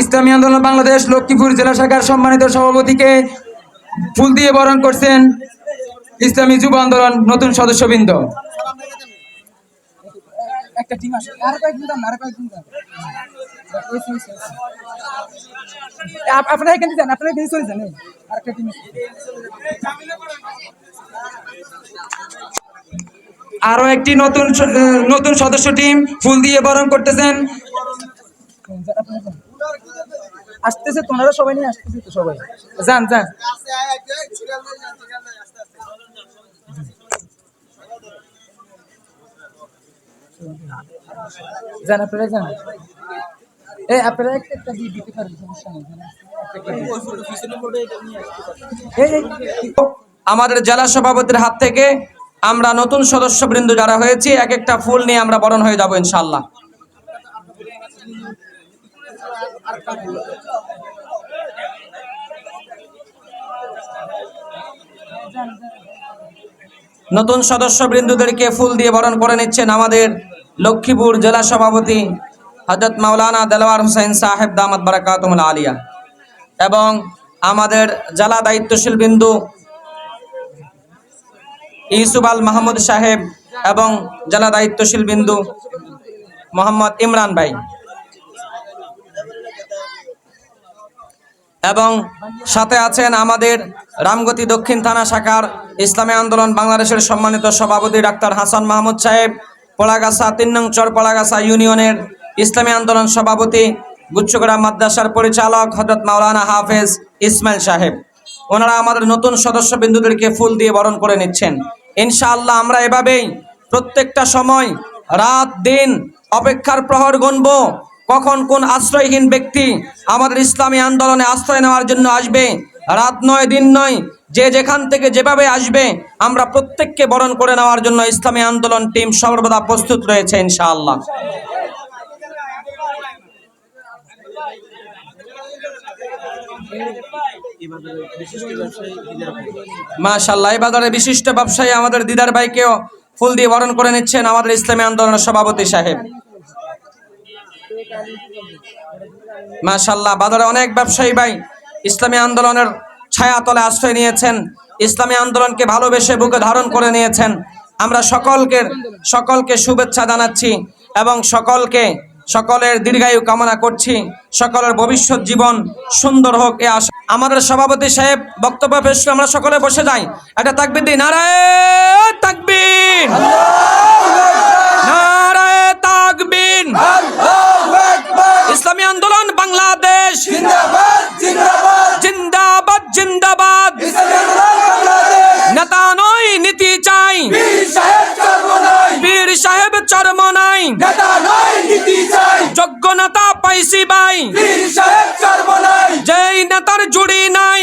ইসলামী আন্দোলন বাংলাদেশ, লক্ষ্মীপুর জেলা শাখার সম্মানিত সভাপতিকে ফুল দিয়ে বরণ করছেন ইসলামী যুব আন্দোলন নতুন সদস্যবৃন্দ। আপনারা এখানে যান এখানে চলে যান আরও একটি নতুন নতুন সদস্য টিম ফুল দিয়ে বরণ করতেছেন। আসতেছে তোমরা সবাই নিয়ে আসতেছে তো সবাই। যান যান। যান আপনারা যান। এই আপনারা একটা একটা দিয়ে দিতে পারবেন সমস্যা নেই। আমাদের জেলা সভাপতির হাত থেকে আমরা নতুন সদস্যবৃন্দ যারা হয়েছি এক একটা ফুল নিয়ে আমরা বরণ হয়ে যাব ইনশাল্লাহ নতুন সদস্যবৃন্দদেরকে ফুল দিয়ে বরণ করে নিচ্ছেন আমাদের লক্ষ্মীপুর জেলা সভাপতি হজরত মাওলানা দেলওয়ার হোসেন সাহেব দামাত বারাকাতুল আলিয়া এবং আমাদের জেলা দায়িত্বশীল বিন্দু ইউসুফ আল মাহমুদ সাহেব এবং জেলা দায়িত্বশীল বিন্দু মোহাম্মদ ইমরান ভাই। এবং সাথে আছেন আমাদের রামগতি দক্ষিণ থানা শাখার ইসলামী আন্দোলন বাংলাদেশের সম্মানিত সভাপতি ডাক্তার হাসান মাহমুদ সাহেব পোড়াগাছা তিন নং চর পোড়াগাছা ইউনিয়নের ইসলামী আন্দোলন সভাপতি, গুচ্ছগড়া মাদ্রাসার পরিচালক হজরত মাওলানা হাফেজ ইসমাইল সাহেব। ওনারা আমাদের নতুন সদস্য বিন্দুদেরকে ফুল দিয়ে বরণ করে নিচ্ছেন। ইনশাআল্লাহ আমরা এভাবেই প্রত্যেকটা সময়, রাত, দিন অপেক্ষার প্রহর গুনব। কখন কোন আশ্রয়হীন ব্যক্তি আমাদের ইসলামী আন্দোলনে আশ্রয় নেওয়ার জন্য আসবে, রাত নয়, দিন নয়, যে যেখান থেকে যেভাবে আসবে, আমরা প্রত্যেককে বরণ করে নেওয়ার জন্য ইসলামী আন্দোলন টিম সর্বদা প্রস্তুত রয়েছে ইনশাআল্লাহ। মাশাল্লাহ এই বাজারে বিশিষ্ট ব্যবসায়ী আমাদের দিদার ভাইকেও ফুল দিয়ে বরণ করে নিচ্ছেন আমাদের ইসলামী আন্দোলনের সভাপতি সাহেব। মাশাল্লাহ বাজারে অনেক ব্যবসায়ী ভাই ইসলামী আন্দোলনের ছায়া তলে আশ্রয় নিয়েছেন, ইসলামী আন্দোলনকে ভালোবেসে বুকে ধারণ করে নিয়েছেন। আমরা সকলকে সকলকে শুভেচ্ছা জানাচ্ছি এবং সকলকে সকলের দীর্ঘায়ু কামনা করছি। সকলের ভবিষ্যৎ জীবন সুন্দর হোক, এ আশা। আমাদের সভাপতি সাহেব বক্তব্য পেশ আমরা সকলে বসে যাই। একটা তাকবির দিই। নারায় তাকবির! নেতা নাই নীতি চাই। যোগ্য নেতা পাইছি ভাই বীর নেতার জুড়ি নাই।